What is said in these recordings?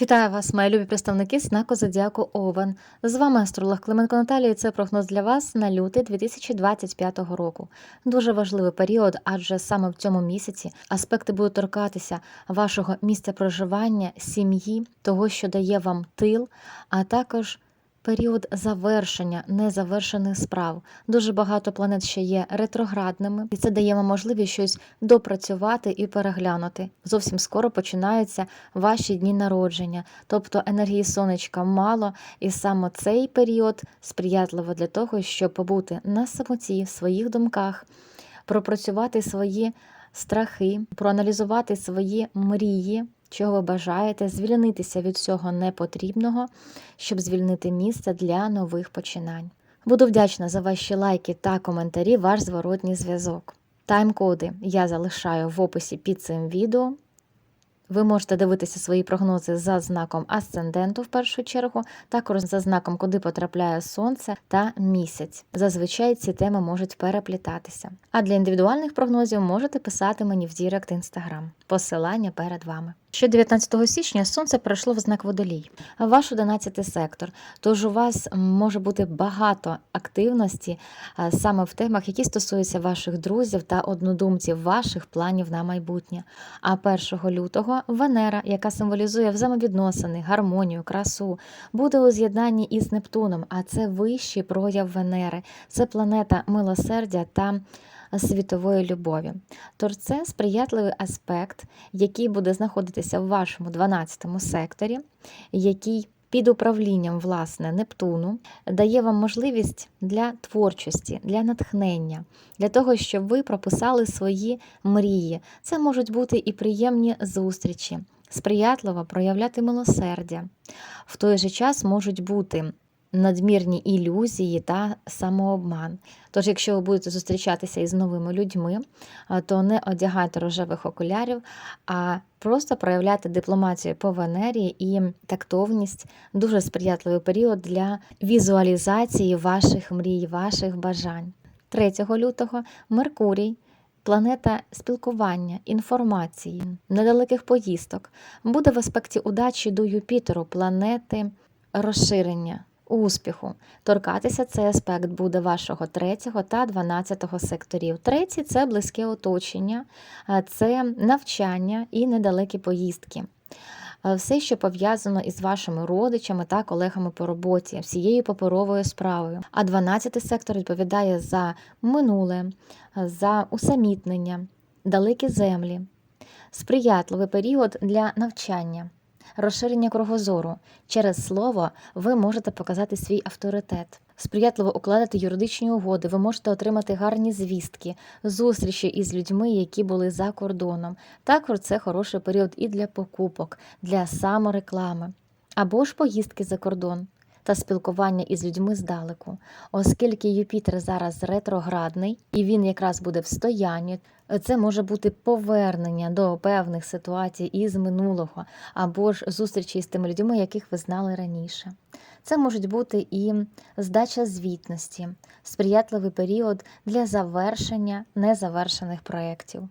Вітаю вас, мої любі представники знаку Зодіаку Овен. З вами астролог Клименко Наталія. Це прогноз для вас на лютий 2025 року. Дуже важливий період, адже саме в цьому місяці аспекти будуть торкатися вашого місця проживання, сім'ї, того, що дає вам тил, а також період завершення незавершених справ. Дуже багато планет ще є ретроградними, і це дає вам можливість щось допрацювати і переглянути. Зовсім скоро починаються ваші дні народження, тобто енергії сонечка мало, і саме цей період сприятливо для того, щоб побути на самоті в своїх думках, пропрацювати свої страхи, проаналізувати свої мрії. Чого ви бажаєте, звільнитися від всього непотрібного, щоб звільнити місце для нових починань. Буду вдячна за ваші лайки та коментарі, ваш зворотній зв'язок. Тайм-коди я залишаю в описі під цим відео. Ви можете дивитися свої прогнози за знаком асценденту в першу чергу, також за знаком, куди потрапляє сонце та місяць. Зазвичай ці теми можуть переплітатися. А для індивідуальних прогнозів можете писати мені в Дірект Інстаграм. Посилання перед вами. Ще 19 січня сонце пройшло в знак водолій, ваш 11 сектор. Тож у вас може бути багато активності саме в темах, які стосуються ваших друзів та однодумців, ваших планів на майбутнє. А 1 лютого Венера, яка символізує взаємовідносини, гармонію, красу, буде у з'єднанні із Нептуном, а це вищий прояв Венери, це планета милосердя та світової любові. Тож це сприятливий аспект, який буде знаходитися в вашому 12 секторі, який під управлінням власне Нептуну дає вам можливість для творчості, для натхнення, для того, щоб ви прописали свої мрії. Це можуть бути і приємні зустрічі, сприятливо проявляти милосердя. В той же час можуть бути надмірні ілюзії та самообман. Тож, якщо ви будете зустрічатися із новими людьми, то не одягайте рожевих окулярів, а просто проявляйте дипломатію по Венері і тактовність дуже сприятливий період для візуалізації ваших мрій, ваших бажань. 3 лютого Меркурій. Планета спілкування, інформації, недалеких поїздок буде в аспекті удачі до Юпітеру, планети розширення, успіху. Торкатися цей аспект буде вашого 3 та 12 секторів. Третій це близьке оточення, це навчання і недалекі поїздки. Все, що пов'язано із вашими родичами та колегами по роботі, всією паперовою справою. А 12 сектор відповідає за минуле, за усамітнення, далекі землі, сприятливий період для навчання розширення кругозору. Через слово ви можете показати свій авторитет. Сприятливо укладати юридичні угоди, ви можете отримати гарні звістки, зустрічі із людьми, які були за кордоном. Також це хороший період і для покупок, для самореклами, або ж поїздки за кордон та спілкування із людьми здалеку, оскільки Юпітер зараз ретроградний і він якраз буде в стоянні, це може бути повернення до певних ситуацій із минулого, або ж зустрічі з тими людьми, яких ви знали раніше. Це можуть бути і здача звітності, сприятливий період для завершення незавершених проєктів.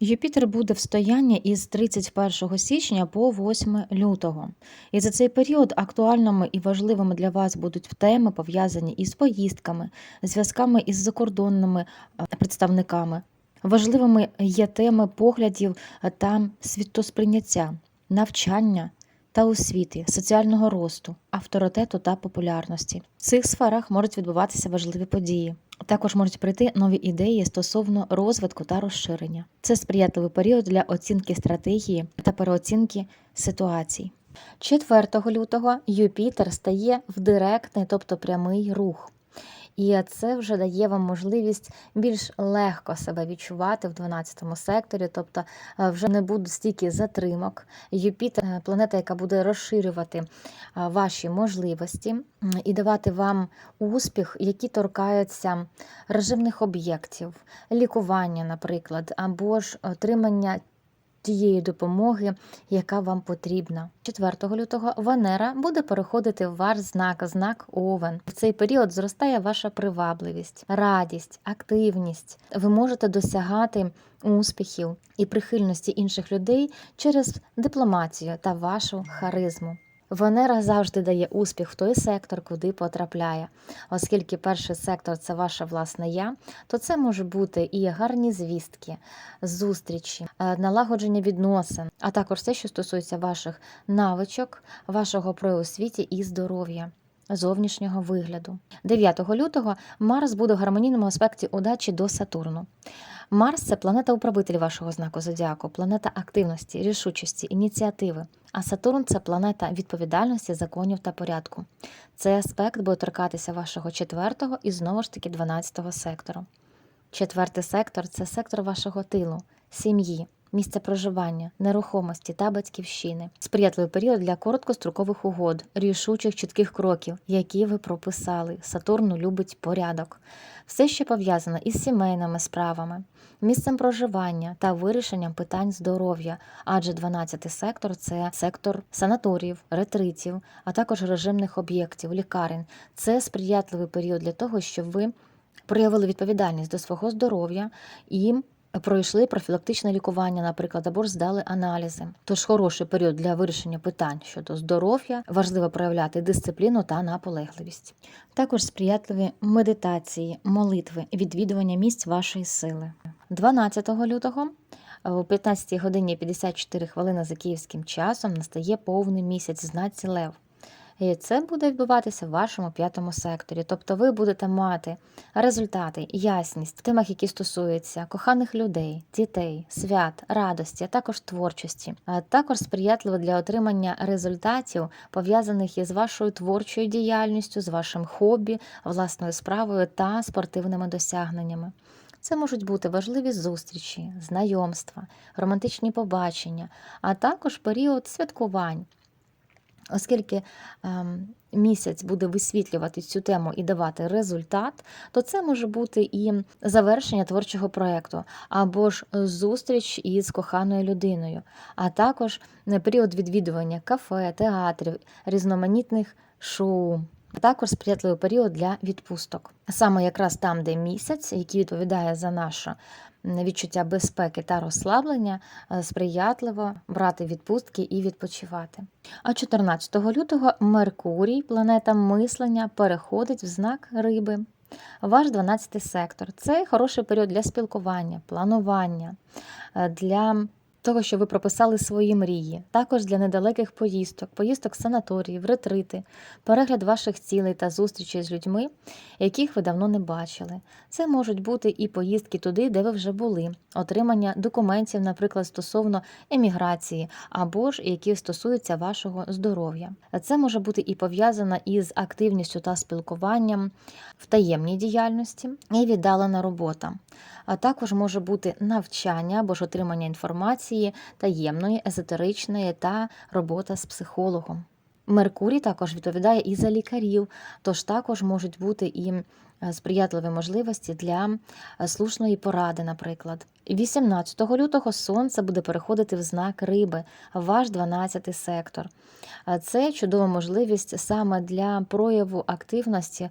Юпітер буде в стоянні із 31 січня по 8 лютого. І за цей період актуальними і важливими для вас будуть теми, пов'язані із поїздками, зв'язками із закордонними е, представниками. Важливими є теми поглядів та світосприйняття, навчання та освіти, соціального росту, авторитету та популярності. В цих сферах можуть відбуватися важливі події. Також можуть прийти нові ідеї стосовно розвитку та розширення. Це сприятливий період для оцінки стратегії та переоцінки ситуацій. 4 лютого Юпітер стає в директний, тобто прямий рух. І це вже дає вам можливість більш легко себе відчувати в 12 секторі, тобто е, вже не буде стільки затримок. Юпітер е, планета, яка буде розширювати е, ваші можливості і давати вам успіх, які торкаються режимних об'єктів, лікування, наприклад, або ж отримання тієї допомоги, яка вам потрібна. 4 лютого Венера буде переходити в ваш знак, знак Овен. В цей період зростає ваша привабливість, радість, активність. Ви можете досягати успіхів і прихильності інших людей через дипломатію та вашу харизму. Венера завжди дає успіх в той сектор, куди потрапляє. Оскільки перший сектор це ваше власне я, то це може бути і гарні звістки, зустрічі, е, налагодження відносин, а також все, що стосується ваших навичок, вашого прояву світі і здоров'я. Зовнішнього вигляду 9 лютого Марс буде в гармонійному аспекті удачі до Сатурну. Марс це планета управитель вашого знаку зодіаку, планета активності, рішучості, ініціативи. А Сатурн це планета відповідальності, законів та порядку. Цей аспект буде торкатися вашого четвертого і знову ж таки 12 сектору. Четвертий сектор це сектор вашого тилу, сім'ї, місця проживання, нерухомості та батьківщини. Сприятливий період для короткострокових угод, рішучих чітких кроків, які ви прописали. Сатурн любить порядок. Все, що пов'язано із сімейними справами, місцем проживання та вирішенням питань здоров'я, адже 12 сектор це сектор санаторіїв, ретритів, а також режимних об'єктів, лікарень. Це сприятливий період для того, щоб ви проявили відповідальність до свого здоров'я і пройшли профілактичне лікування, наприклад, або ж здали аналізи. Тож хороший період для вирішення питань щодо здоров'я, важливо проявляти дисципліну та наполегливість. Також сприятливі медитації, молитви, відвідування місць вашої сили. 12 лютого о 15 годині 54 хвилини за київським часом настає повний місяць знаці Лев. І це буде відбуватися в вашому п'ятому секторі. Тобто ви будете мати результати, ясність в темах, які стосуються коханих людей, дітей, свят, радості, а також творчості, а також сприятливо для отримання результатів, пов'язаних із вашою творчою діяльністю, з вашим хобі, власною справою та спортивними досягненнями. Це можуть бути важливі зустрічі, знайомства, романтичні побачення, а також період святкувань. Оскільки ем, місяць буде висвітлювати цю тему і давати результат, то це може бути і завершення творчого проєкту, або ж зустріч із коханою людиною, а також е, період відвідування кафе, театрів, різноманітних шоу. А також сприятливий період для відпусток. Саме якраз там, де місяць, який відповідає за наше відчуття безпеки та розслаблення, е, сприятливо брати відпустки і відпочивати. А 14 лютого Меркурій, планета мислення, переходить в знак риби. Ваш 12 сектор це хороший період для спілкування, планування, е, для того, що ви прописали свої мрії, також для недалеких поїздок, поїздок в санаторії, в ретрити, перегляд ваших цілей та зустрічей з людьми, яких ви давно не бачили. Це можуть бути і поїздки туди, де ви вже були, отримання документів, наприклад, стосовно еміграції, або ж які стосуються вашого здоров'я. Це може бути і пов'язано із активністю та спілкуванням в таємній діяльності і віддалена робота. А також може бути навчання або ж отримання інформації таємної, езотеричної та робота з психологом. Меркурій також відповідає і за лікарів, тож також можуть бути і е, сприятливі можливості для е, слушної поради, наприклад. 18 лютого сонце буде переходити в знак риби, ваш 12 сектор. Це чудова можливість саме для прояву активності.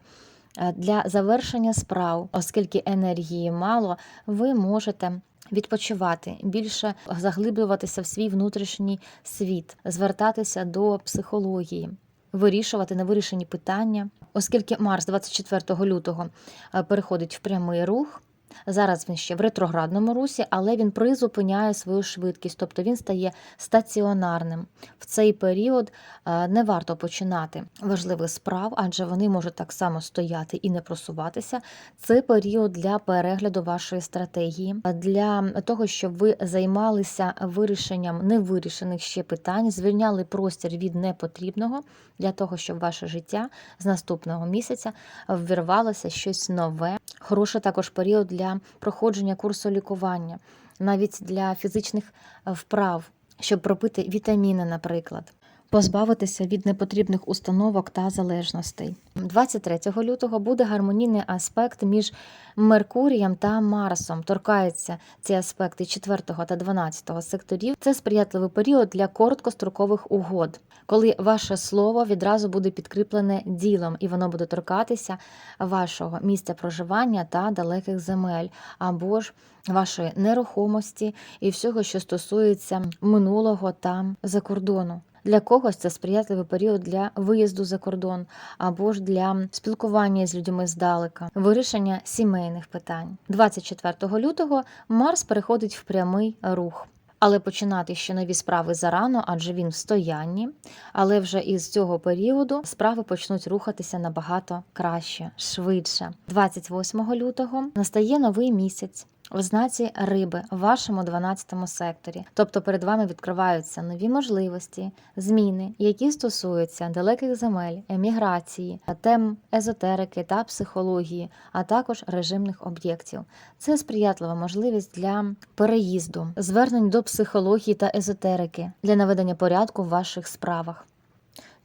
Е, Для завершення справ, оскільки енергії мало, ви можете відпочивати, більше заглиблюватися в свій внутрішній світ, звертатися до психології. Вирішувати невирішені питання, оскільки Марс 24 лютого е, переходить в прямий рух. Зараз він ще в ретроградному русі, але він призупиняє свою швидкість, тобто він стає стаціонарним. В цей період е, не варто починати важливих справ, адже вони можуть так само стояти і не просуватися. Це період для перегляду вашої стратегії, для того, щоб ви займалися вирішенням невирішених ще питань, звільняли простір від непотрібного для того, щоб ваше життя з наступного місяця ввірвалося щось нове. Хороший також період для проходження курсу лікування, навіть для фізичних е, вправ, щоб пропити вітаміни, наприклад. Позбавитися від непотрібних установок та залежностей. 23 лютого буде гармонійний аспект між Меркурієм та Марсом. Торкаються ці аспекти 4 та 12 секторів. Це сприятливий період для короткострокових угод, коли ваше слово відразу буде підкріплене ділом, і воно буде торкатися вашого місця проживання та далеких земель, або ж вашої нерухомості і всього, що стосується минулого та закордону. Для когось це сприятливий період для виїзду за кордон або ж для спілкування з людьми здалека, вирішення сімейних питань. 24 лютого Марс переходить в прямий рух. Але починати ще нові справи зарано, адже він в стоянні. Але вже із цього періоду справи почнуть рухатися набагато краще, швидше. 28 лютого настає новий місяць. В знаці риби в вашому 12 секторі, тобто перед вами відкриваються нові можливості, зміни, які стосуються далеких земель, еміграції, тем езотерики та психології, а також режимних об'єктів. Це сприятлива можливість для переїзду, звернень до психології та езотерики для наведення порядку в ваших справах.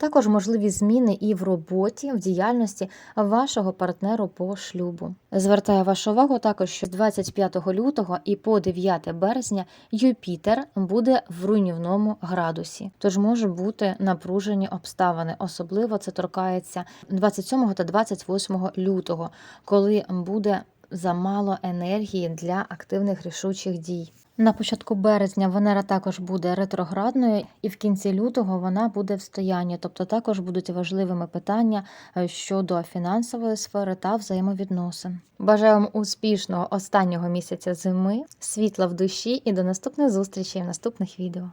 Також можливі зміни і в роботі, в діяльності вашого партнеру по шлюбу. Звертаю вашу увагу також, що з 25 лютого і по 9 березня Юпітер буде в руйнівному градусі, тож можуть бути напружені обставини. Особливо це торкається 27 та 28 лютого, коли буде замало енергії для активних рішучих дій. На початку березня Венера також буде ретроградною, і в кінці лютого вона буде в стоянні, тобто також будуть важливими питання е, щодо фінансової сфери та взаємовідносин. Бажаю вам успішного останнього місяця зими, світла в душі і до наступних зустрічей в наступних відео.